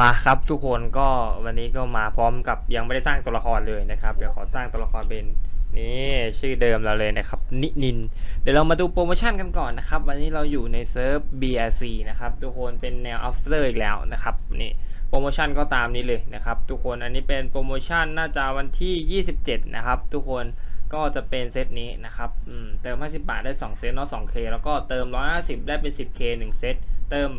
มาครับทุกคนก็วันนี้ก็มาพร้อมกับยังไม่ได้สร้างตัวละครเลยนะครับ เดี๋ยวขอสร้างตัวละครเป็นนี่ชื่อเดิมเราเลยนะครับนินิน เดี๋ยวเรามาดูโปรโมชั่นกันก่อนนะครับ วันนี้เราอยู่ในเซิร์ฟ BRC นะครับทุกคนเป็นแนว after อีกแล้วนะครับนี่โปรโมชั่นก็ตามนี้เลยนะครับ ทุกคนอันนี้เป็นโปรโมชั่นน่าจะวันที่ 27 นะครับ ทุกคนก็จะเป็นเซตนี้นะครับเติม 50 บาทได้ 2 เซตเนาะ 2K แล้วก็เติม 150 ได้เป็น 10K 1 เซต เติม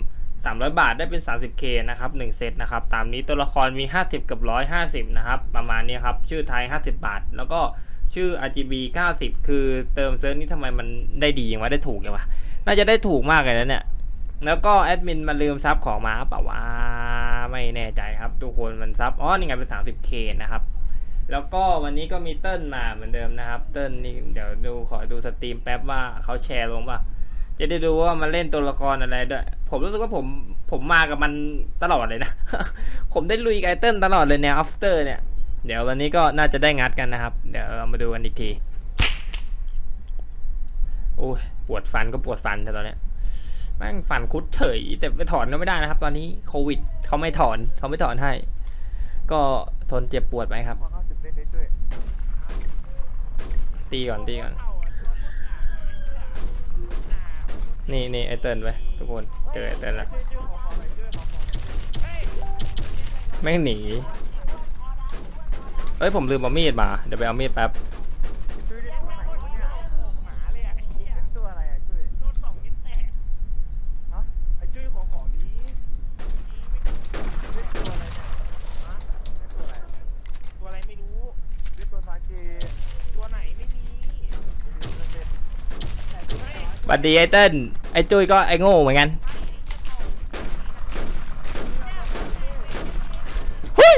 300 บาทได้เป็น 30K นะครับ1เซตนะครับ ตามนี้ตัวละครมี 50 กับ 150 นะครับ ประมาณนี้ครับ ชื่อไทย 50 บาท แล้วก็ชื่อ RGB 90 คือเติมเซิร์ฟนี้ทำไมมันได้ดีอย่างวะได้ถูกอย่างวะน่าจะได้ถูกมากเลยนะเนี่ย แล้วก็แอดมินมาลืมซับของมาเปล่าวะไม่แน่ใจครับ ทุกคนมันซับอ๋อนี่ไงเป็น 30K นะครับแล้วก็วันนี้ก็มีเติ้ลมาเหมือนเดิมนะครับ เติ้ลนี่เดี๋ยวดูขอดูสตรีมแป๊บว่าเขาแชร์ลงป่ะ จะได้ดูว่ามันเล่นตัวละครอะไรด้วย ผมรู้สึกว่าผมผมมากับมันตลอดเลยนะ ผมได้ลุยไอเติ้ลตลอดเลยแนว after เนี่ย เดี๋ยววันนี้ก็น่าจะได้งัดกันนะครับ เดี๋ยวเรามาดูกันอีกที โอ้ยปวดฟันก็ปวดฟันแต่ตอนเนี้ยแม่งฟันคุดเฉย แต่ไปถอนก็ไม่ได้นะครับ ตอนนี้โควิดเขาไม่ถอนเขาไม่ถอนให้ ก็ทนเจ็บปวดไปครับ ตีก่อนตีก่อน นี่นี่ไอเติร์นไปทุกคนเจอไอเติร์นละชื่อชื่อขอขอหน่อยชื่อขอขอหน่อยแม่งหนีเอ้ยผมลืมเอามีดมา เดี๋ยวไปเอามีดแป๊บ ชื่อที่ตัวไหนวะเนี่ยหมาเลยอะไอ้เหี้ยตัวอะไรอะชื่อโดนสองนิดแตกฮะไอ้ชื่อของของดีเรียกตัวอะไรเนี่ยฮะเรียกตัวอะไรตัวอะไรไม่รู้เรียกตัวซาเกตัวไหนไม่มีไม่รู้เล่นๆแต่ตัวไหน บั ดดีไอเติ้ลไอจุ้ยก็ไอโง่เหมือนกันเฮ้ย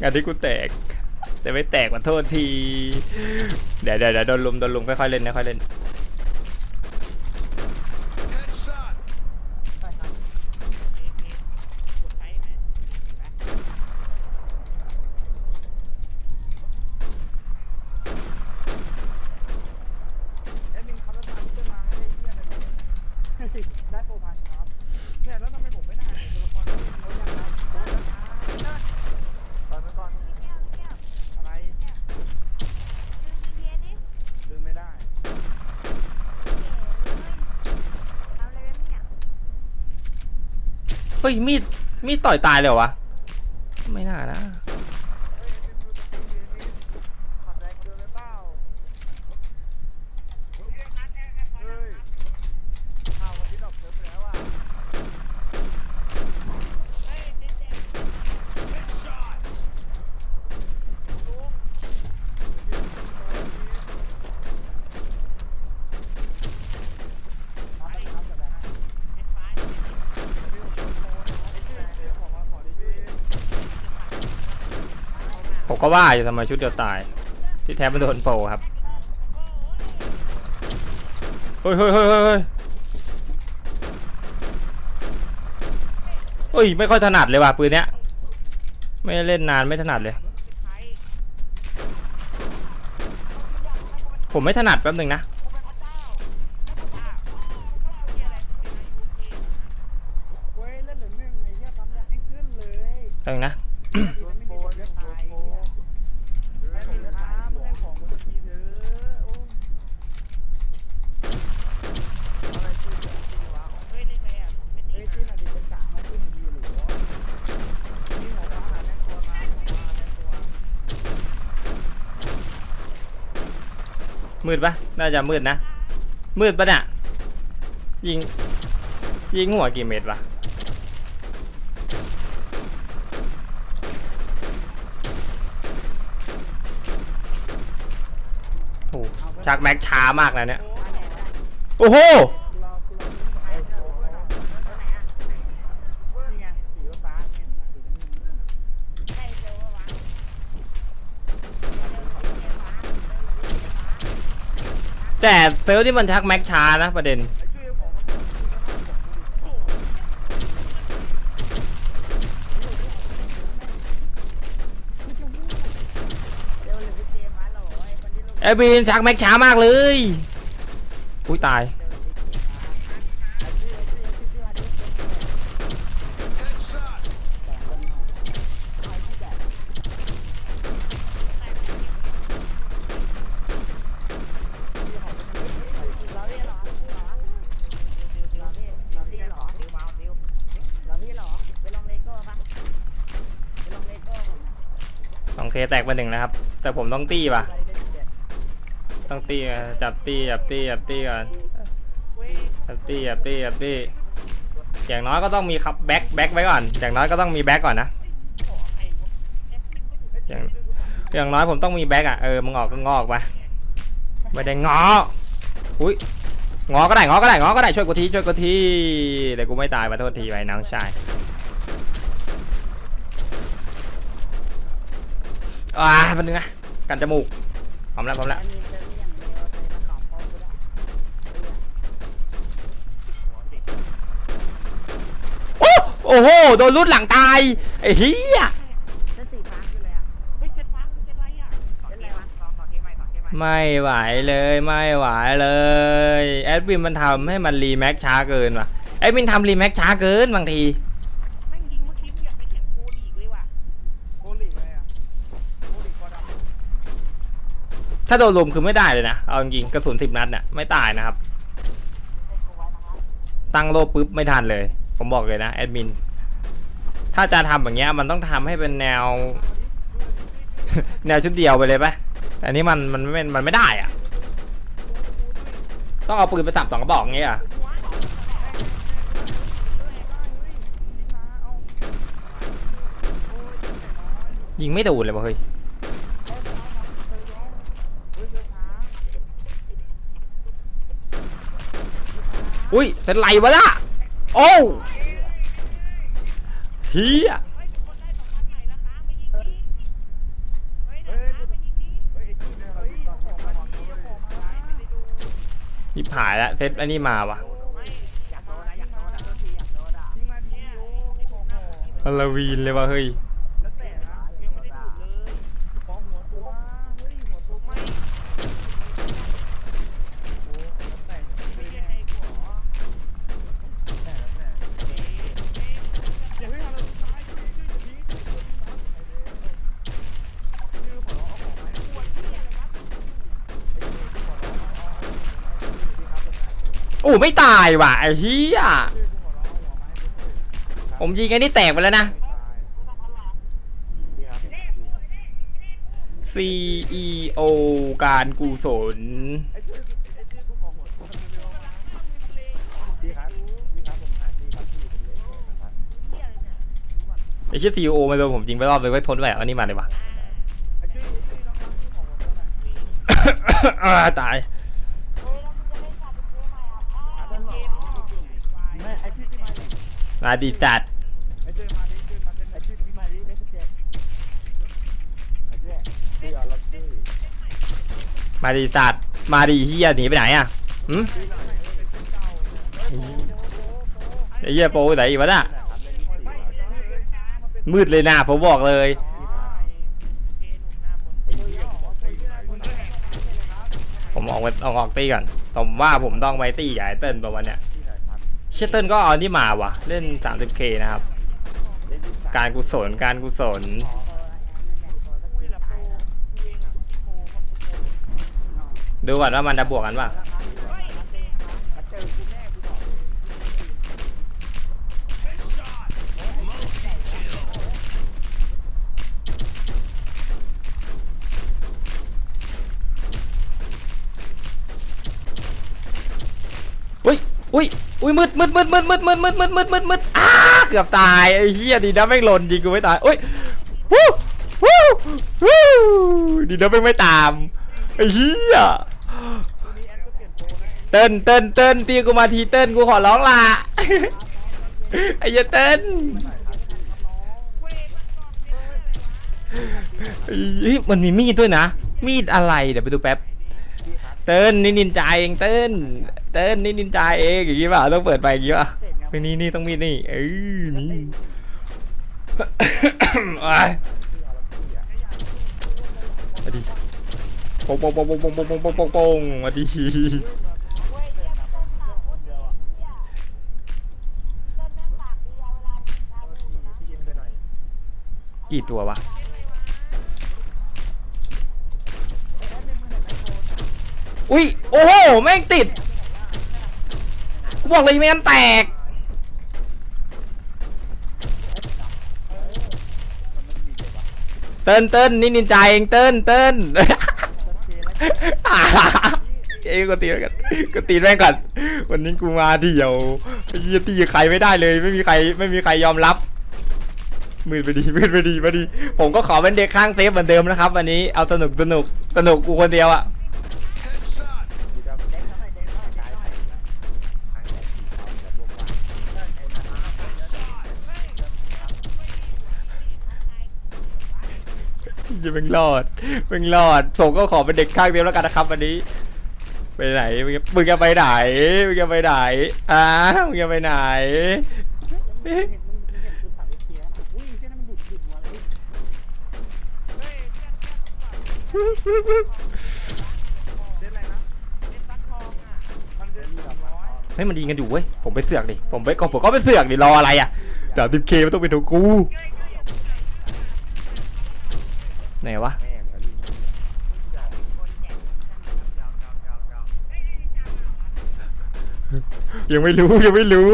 งานที่กูแตก แต่ไม่แตกมาโทษที เดี๋ยวเดี๋ยวเดี๋ยวโดนลุมโดนลุมค่อยๆเล่นค่อยๆเล่น แอดมินครับแล้วตามที่มาให้ได้เหี้ยอะไรเนี่ยได้โปรพันครับเนี่ยแล้วทำไมผมไม่ได้เนี่ยตัวละครที่เขายังรับโอ้ยนะตอนนั้นก่อนอะไรลืมไม่ได้้ยมีดมีดต่อยตายเลยเหรอวะ ไม่น่านะ เฮ้ยไอ้เป็นดูตะกี้นี่ขับแรงกว่าเดิมเลยเปล่าเฮ้ยข่าววันนี้ดอกเซิร์ฟไปแล้วอะลุงไปครับจะได้ให้พี่ผมโดนโพสต์นะครับไอ้ชื่อชื่อของว่าขอดีพี่ ผม ก็ว่าอยู่ทำไมชุดเดียวตาย ที่แท้มันโดนโปรครับเฮ้ยเฮ้ยเฮ้ยเฮ้ยเฮ้ยเฮ้ยไม่ค่อยถนัดเลยว่ะปืนเนี้ยไม่เล่นนานไม่ถนัดเลย ผมไม่ถนัดแป๊บหนึ่งนะต้อหนึ่งไอ้เหี้ยปั๊มยาให้ขึ้นเลยแป๊บนึงนะ ตายเนี่ยแม่มีค้าเล่นของกูสักทีเถอะโอ้อะไรชื่อเสียงจริงวะเฮ้ยได้ไงอะเฮ้ยชื่อหน่อยดีเป็นกามาชื่อหน่อยดีหรือวะนี่หัวฟ้าหาแม่ตัวมาหัวฟ้าหาแม่ตัวมืดปะน่าจะมืดนะ มืดปะเนี่ยยิง ยิงหัวกี่เม็ดวะ โอ้โห ชักแม็กช้ามากนะเนี่ย โอ้โห แต่เซิร์ฟที่มันชักแม็กช้านะประเด็น อ้บีนชักแม็กช้ามากเลย อุ้ยตาย สอเคแตกไปหนึ่งนะครับ แต่ผมต้องตี้ป่ะ ต้องตี้อะจับตีจับตีจับตีก่อนจับตีจับตีจับตีอย่างน้อยก็ต้องมีครับแบ็คแบ็คไว้ก่อน อย่างน้อยก็ต้องมีแบ็คก่อนนะอย่างอย่างน้อยผมต้องมีแบ็คอะเออมึงออกก็งอกไปไม่ได้งออุ้ยงอก็ได้งอก็ได้งอก็ได้ช่วยกูทีช่วยกูทีเดี๋ยวกูไม่ตายมาโทษทีไว้น้องชายอ่ามันนึงนะกันจมูกพร้อมแล้วพร้อมแล้ว โอ้โอ้โห โดนรุดหลังตาย ไอ้เหี้ยเฮ้ยเจ็ดฟ้าเจ็ดไรอะเจ็ดอะไรวะขอขอเกมใหม่ขอเกมใหม่ไม่ไหวเลยไม่ไหวเลย แอดมินมันทำให้มันรีแม็กช้าเกินว่ะ แอดมินทำรีแม็กช้าเกินบางที แม่งยิงเมื่อกี้กูอยากไปแข่งโคลีกเลยว่ะโคลีกอะไรอะโคลีกก็ได้ถ้าโดนลุมคือไม่ได้เลยนะ เอาจริงๆกระสุนสิบนัดเนี่ยไม่ตายนะครับ ตั้งโลปุ๊บไม่ทันเลย ผมบอกเลยนะแอดมิน ถ้าจะทำอย่างเงี้ยมันต้องทำให้เป็นแนว แนวชุดเดียวไปเลยปะแต่อันนี้มันมันไม่มันไม่ได้อะต้องเอาปืนไปสับสองกระบอกอย่างเงี้ยอะยิงไม่โดนเลยวะเฮ้ยอุ้ยเซนไหลวะล่ะ โอ้ ทีอะนี่ผายแล้วเซตอันนี้มาวะฮาลวีนเลยวะเฮ้ย อู้ไม่ตายว่ะไอ้เหี้ยผมยิงไอ้นี่แตกไปแล้วนะ CEO การกูสนไอ้ชื่อ CEO มาโดนผมจริงไปรอบเลยไม่ทนไหวอันนี้มาเลยว่ะตาย มาดีจัดไอ้มาดีสัตว์มาดีเฮียหนีไปไหนอะอืมไอ้เฮียโปไหนอีกวะน่ะมืดเลยนะผมบอกเลยผมออกออกออกตีก่อนผมว่าผมต้องไปตีใหญ่เติ้ลประมาณเนี้ย ชเติลก็เอานี่มาวะเล่น 30k นะครับ การกุศลการกุศลดูก่อนว่ามันจะบวกกันปะอุ้ยอุ้ย อุ้ยมืดมืดมืดมืดมืดมืดมืดมืดมืดมืดมืดอ้าเกือบตายไอ้เหี้ยดีนะไม่งหล่นยิงกูไม่ตายอุ้ยวู้วู้วู้ดีนะไม่งไม่ตามไอ้เหี้ยตัวนี้แอนเติ้ลเติ้ลเติ้ลตีกูมาทีเติ้ลกูขอร้องละไอ้เหี้ยเติ้นก่อนเนี่ยอะไรวะเฮ้ยมันมีมีดด้วยนะ มีดอะไรเดี๋ยวไปดูแป๊บ เติ้ลนี่นินจาเองเติ้ลเติ้ลนี่นินจาเองอย่างงี้ป่ะต้องเปิดไปอย่างงี้ป่ะเสร็จแล้วไปนี่นี่ต้องมีนี่เออนี่อะมาดิโป่งโป่งโป่งโป่งโป่งโป่งโป่งโป่งโป่งมาดีกี่ตัววะ อุ้ยโอ้โหแม่งติดกูบอกเลยไม่งั้นแตกเติ้นเติ้นนี่นินจาเองเติ้นเติ้นเอ้ยกูตีกันกูตีแม่งก่อนวันนี้กูมาเดี่ยวไอ้เหี้ยตีใครไม่ได้เลย ไม่มีใครไม่มีใครยอมรับมืดไปดีมืดไปดีมาดี ผมก็ขอเป็นเด็กข้างเซฟเหมือนเดิมนะครับ วันนี้เอาสนุกสนุกสนุกกูคนเดียวอะ อย่าเพิ่งรอดเพิ่งรอด ผมก็ขอเป็นเด็กข้างเดียวแล้วกันนะครับวันนี้ ไปไหน มึงจะไปไหน มึงจะไปไหนอ่ามึงจะไปไหนเห็นมึงเห็นคุณสามเทียอุ้ยเช่นนั้นมันดุดดุดมาเลยเฮ้ยเล่นอะไรนะเล่นฟักทองอะมันจะมีแบบร้อยเฮ้ยมันดีกันอยู่เว้ย ผมไปเสือกดิ ผมไปก็ผมก็ไปเสือกดิ รออะไรอะแต่ดิบเคมันต้องเป็นของกู ไหนวะยังไม่รู้ยังไม่รู้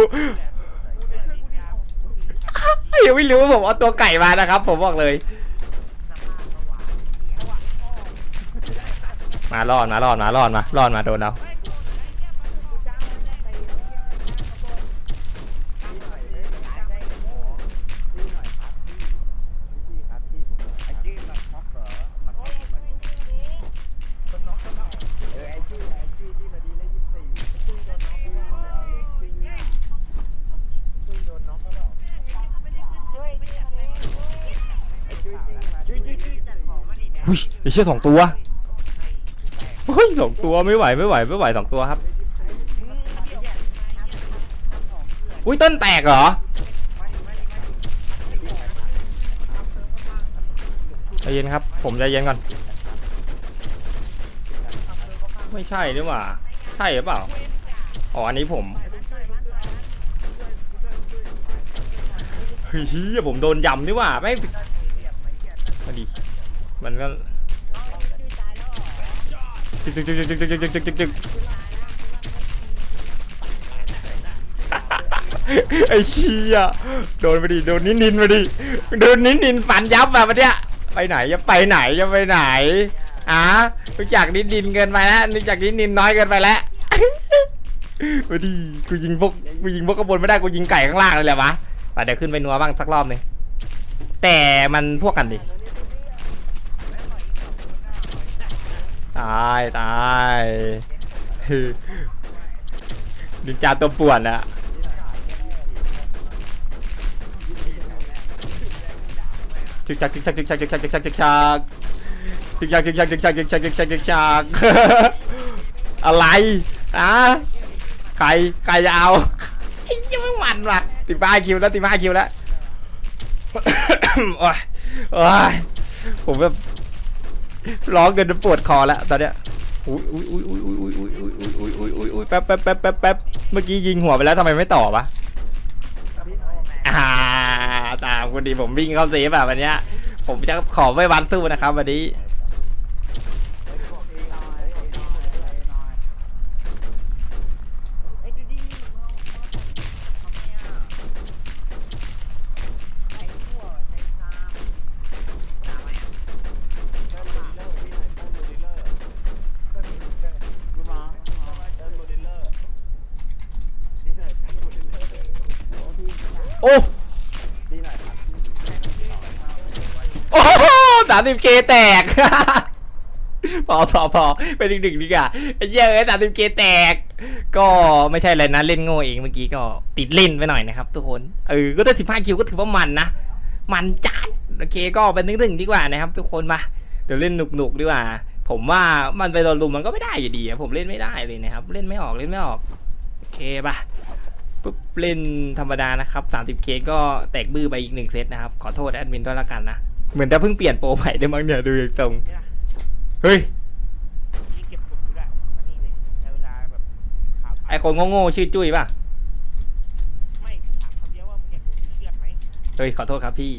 ยังไม่รู้ผมเอาตัวไก่มานะครับ ผมบอกเลย มารอดมารอดมารอดมารอดมาโดนเรา หุ้ยไอ้เชี่ยสองตัวเฮ้ยสองตัวไม่ไหวไม่ไหวไม่ไหวสองตัวครับ อุ้ยต้นแตกเหรอใจเย็นครับ ผมใจเย็นก่อน ไม่ใช่หรือว่า ใช่หรือเปล่า อ๋ออันนี้ผมเฮ้ยเฮ้ยผมโดนยำนี่ว่าไม่ มันก็จึกจึกจึกจึกจึกจึกจึกจึกจึกไอ้เชี่ยโดนไปดิโดนนินนินมาดิโดนนินนินฟันยับแบบเนี้ยไปไหนจะไปไหนจะไปไหนอะรู้จักนินนินเกินไปแล้วรู้จักนินนินน้อยเกินไปแล้วมาดิกูยิงพวกกูยิงพวกกระบนไม่ได้กูยิงไก่ข้างล่างเลยแหละวะไปเดี๋ยวขึ้นไปนัวบ้างสักรอบหนึ่งแต่มันพวกกันดิายตายดินจาตัวป่วนอะจึกจักจึกจักจึกจักจึกจักจึกจักจึกจักจึกจักจึกจักจึกจักจึกจักจึกจักจึกจักอะไรอะใครใครจะเอาไอ้ยังไม่หมันว่ะติดบ้าคิวแล้วติดบ้าคิวแล้วโอ้ยโอ้ยผมแบบ ร้องเกินจนปวดคอแล้วตอนเนี้ยอุ้ยอุ้ยอุ้ยอุ้ยอุ้ยอุ้ยอุ้ยอุ้ยอุ้ยอุ้ยอุ้ยแป๊บแป๊บแป๊บแป๊บแป๊บเมื่อกี้ยิงหัวไปแล้วทำไมไม่ต่อวะอ่าตามคนดีผมวิ่งเข้าเซฟแบบวันเนี้ยผมจะขอไม่วันสู้นะครับวันนี้ โอ้โอ้สามสิบเคแตก พอพอพอไปดึงดึงดีกว่าไอ้เหี้ยเอ้ยสามสิบเคแตก ก็ไม่ใช่อะไรนะเล่นโง่เองเมื่อกี้ก็ติดเล่นไปหน่อยนะครับทุกคนเออก็ได้สิบห้าคิวก็ถือว่ามันนะ มันจัดโอเคก็ไปนึกถึงดีกว่านะครับ ทุกคนมาเดี๋ยวเล่นหนุกๆดีกว่า ผมว่ามันไปโดนลุมมันก็ไม่ได้อยู่ดีผมเล่นไม่ได้เลยนะครับ เล่นไม่ออกเล่นไม่ออกโอเคปะ ปุ๊บเล่นธรรมดานะครับ 30เคก็แตกบื้อไปอีกหนึ่งเซตนะครับ ขอโทษแอดมินด้วยละกันนะ เหมือนจะเพิ่งเปลี่ยนโปรใหม่ได้มั้งเนี่ยดูอย่างตรง เฮ้ย ที่เก็บกดอยู่แหละมานี่เลยใช้เวลาแบบข่าวไอคนโง่ๆชื่อจุ้ยป่ะ ไม่ถามคำเดียวว่ามึงอยากโดนเชือดไหมเฮ้ยขอโทษครับพี่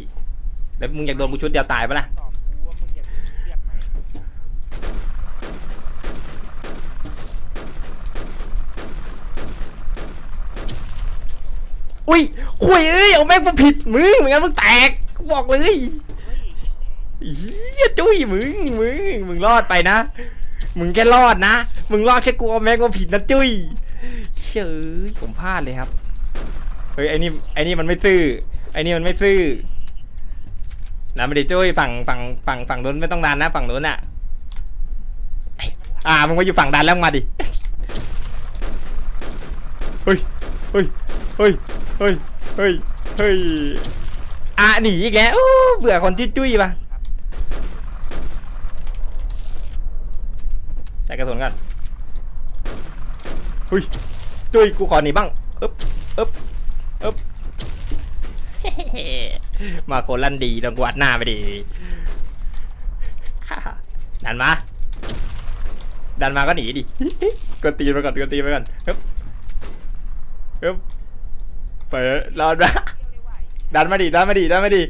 แล้วมึงอยากโดนกูชุดเดียวตายปะล่ะตอบกูว่ามึงอยากโดนเชือดไหม อุ้ย คุยเอ้ยเอาแม่งมาผิดมึงเหมือนกันมึงแตกกูบอกเลยเฮ้ยเฮียจุ้ยมึงมึงมึงรอดไปนะ มึงแค่รอดนะ มึงรอดแค่กลัวแม็กว่าผิดนะจุ้ยเชยผมพลาดเลยครับเฮ้ยไอ้นี่ไอ้นี่มันไม่ซื่อไอ้นี่มันไม่ซื่อนะไม่ได้จุ้ยฝั่งฝั่งฝั่งฝั่งนู้นไม่ต้องดันนะ ฝั่งนู้นอะอ่ามึงมาอยู่ฝั่งดันแล้วมาดิเฮ้ยเฮ้ยเฮ้ยเฮ้ย เฮ้ย เฮ้ย อะหนีอีกแล้วอู้เบื่อคนที่จุ้ยปะใส่กระสุนก่อนเฮ้ย จุ้ย กูขอหนีบ้างอึ๊บอึ๊บอึ๊บมาโคลั่นดีต้องกวาดหน้าไปดิดันมา ดันมาก็หนีดิกดตีนไปก่อนกดตีนไปก่อนฮึบฮึบ ไปรอดมาดันมาดิดันมาดิดันมาดิ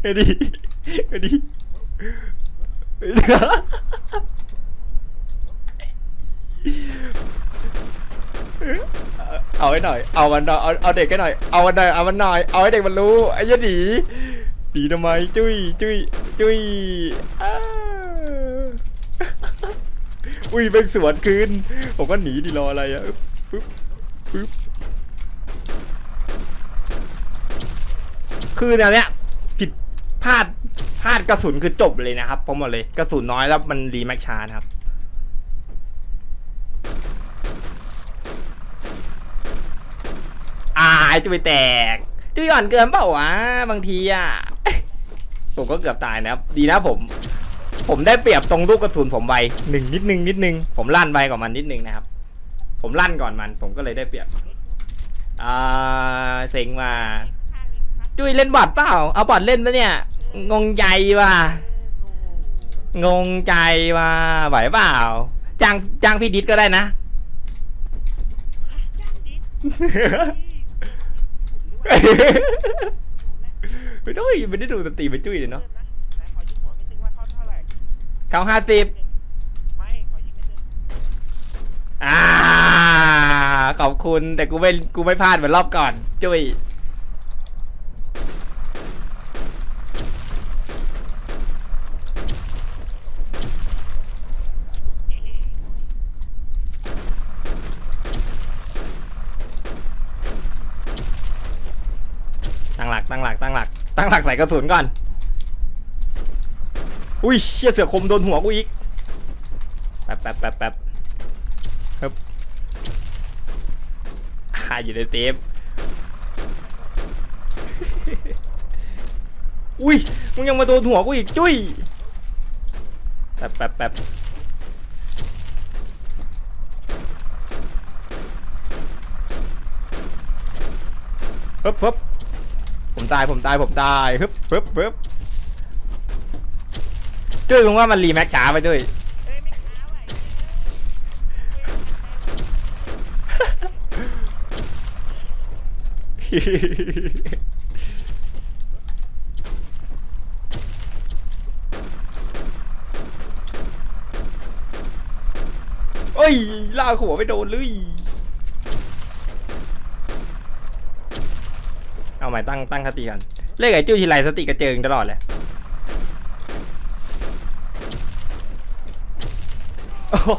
เฮ้ยดิเฮ้ยดิเอาไว้หน่อย เอามันหน่อยเอาเอาเด็กให้หน่อย เอามันหน่อยเอามันหน่อย เอาให้เด็กมันรู้ไอ้ยันหนีหนีทำไมจุ้ยจุ้ยจุ้ย อุ้ยเป็นสวนคืน ผมก็หนีดิรออะไรอะปึ๊บปึ๊บคือแนวเนี้ยผิดพลาดพลาดกระสุนคือจบเลยนะครับผมบอกเลยกระสุนน้อยแล้วมันรีแม็กชานะครับอาไอ้จุ้ยแตกจุยอ่อนเกินเปล่าวะบางทีอะ ผมก็เกือบตายนะครับ ดีนะผม ผมได้เปรียบตรงลูกกระสุนผมไวหนึ่งนิดนึงนิดนึงผมลั่นไวกว่ามันนิดนึงนะครับ ผมลั่นก่อนมัน ผมก็เลยได้เปรียบอ่าเซ็งมาจุ้ยเล่นบอทเปล่าเอาบอทเล่นปะเนี่ย งงใจว่ะงงใจว่ะไหวเปล่าจ้างจ้างพี่ดิษก็ได้นะไม่ได้ไม่ได้ดูสตรีมไปจุ้ยเลยเนาะ เขาห้าสิบไม่ขอยิงไม่ตึงอ่า ขอบคุณแต่กูไม่กูไม่พลาดเหมือนรอบก่อนจุ้ยตั้งหลักตั้งหลักตั้งหลักตั้งหลักใส่กระสุนก่อน อุ้ยเชี่ยเสือคมโดนหัวกูอีกแป๊บแป๊บแป๊บแป๊บฮึบอ่าอยู่ในเซฟอุ้ยมึงยังมาโดนหัวกูอีกจุ้ยแป๊บแป๊บแป๊บฮึบฮึบผมตายผมตายผมตายฮึบฮึบฮึบ จุ้ยมึงว่ามันรีแม็กช้าไปจุ้ยเอ้ยไม่ช้าว่ะเอ้ยลากหัวไปโดนเลยเอาใหม่ตั้งตั้งสติกัน เลขไอ้จุ้ยทีไรสติกระเจิงตลอดเลย โอ้โห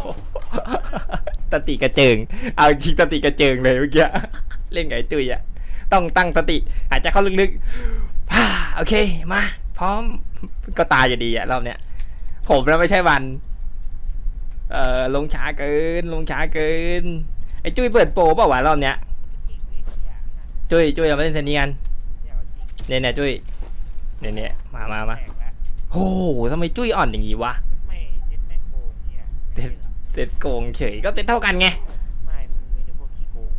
สติกระเจิง เอาจริงสติกระเจิงเลยเมื่อกี้ เล่นไอ้จุ้ยอะต้องตั้งสติ หายใจเข้าลึกๆ โอเค มา พร้อม ก็ตายอยู่ดีอะรอบเนี้ย ผมนะไม่ใช่วัน เอ่อ ลงช้าเกิน ลงช้าเกิน ไอ้จุ้ยเปิดโปรเปล่าวะรอบเนี้ย จุ้ยจุ้ยเอามาเล่นเซนนี้กันเนี่ยเนี่ยจุ้ยเนี่ยเนี่ยมามามาโอ้โหทำไมจุ้ยอ่อนอย่างงี้วะ ไม่เจ็ดแม่งโกง เนี่ยเจ็ดเต็ดโกงเฉยก็เต็ดเท่ากันไงไม่มึงมีแต่พวกขี้โกง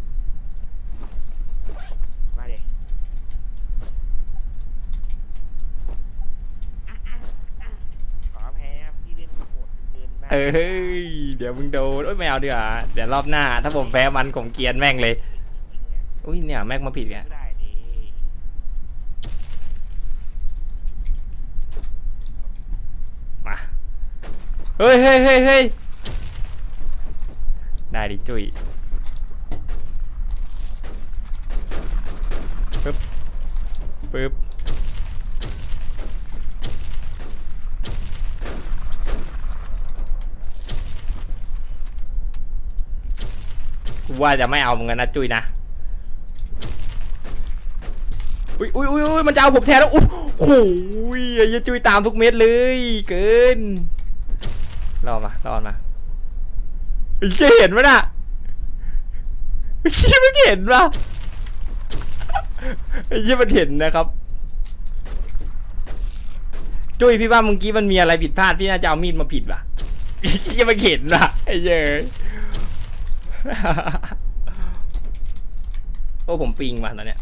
มาเด็ขอแพ้พี่เล่นโหดเกินไปเอ้ยเดี๋ยวมึงโดนโอ้ยไม่เอาดีกว่าเดี๋ยวรอบหน้า ถ้าผมแพ้มันผมเกรียนแม่งเลยจริงๆอะอุ้ยเนี่ยแม่งมาผิดไงได้ดิมาเฮ้ยเฮ้ยเฮ้ยเฮ้ย ได้ดิจุยปึ๊บปึ๊บกูว่าจะไม่เอามึงนนะจุยนะอุ้ยอุ้ยอุ้ยมันจะเอาผมแทนแล้วโอ้ยโอ้ยยจุยตามทุกเม็ดเลย เกินรอมารอมา ไอ้เหี้ยเห็นไหมน่ะไอ้เหี้ยมันเห็นปะไอ้เหี้ยมันเห็นนะครับ จุ้ยพี่ว่าเมื่อกี้มันมีอะไรผิดพลาดพี่น่าจะเอามีดมาผิดว่ะไอ้เหี้ยมันเห็นว่ะไอ้เหี้ยโอ้ผมปิงว่ะตอนเนี้ย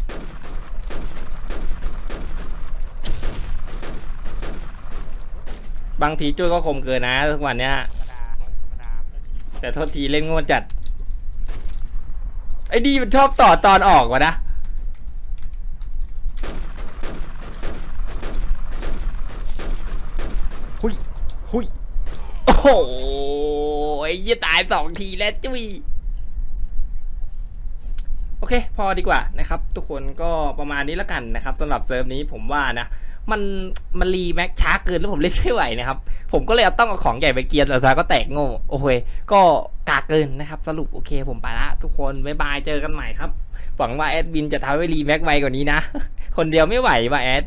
บางทีจุ้ยก็คมเกินนะทุกวันเนี้ย แต่โทษทีเล่นโง่จัด ไอ้ดีมันชอบต่อตอนออกวะนะหุยหุยโอ้โหไอ้ยี่ตายสองทีแล้วจุ้ยโอเค พอดีกว่านะครับ ทุกคนก็ประมาณนี้แล้วกันนะครับสำหรับเซิร์ฟนี้ผมว่านะ มันมันรีแม็กช้าเกินแล้วผมเล่นไม่ไหวนะครับ ผมก็เลยเอาต้องเอาของใหญ่ไปเกียร์แต่ซาก็แตกโง่โอเค ก็กากเกินนะครับสรุปโอเค ผมไปละทุกคนบ๊ายบายเจอกันใหม่ครับ หวังว่าแอดวินจะทำให้รีแม็กไวกว่านี้นะ คนเดียวไม่ไหวว่ะแอด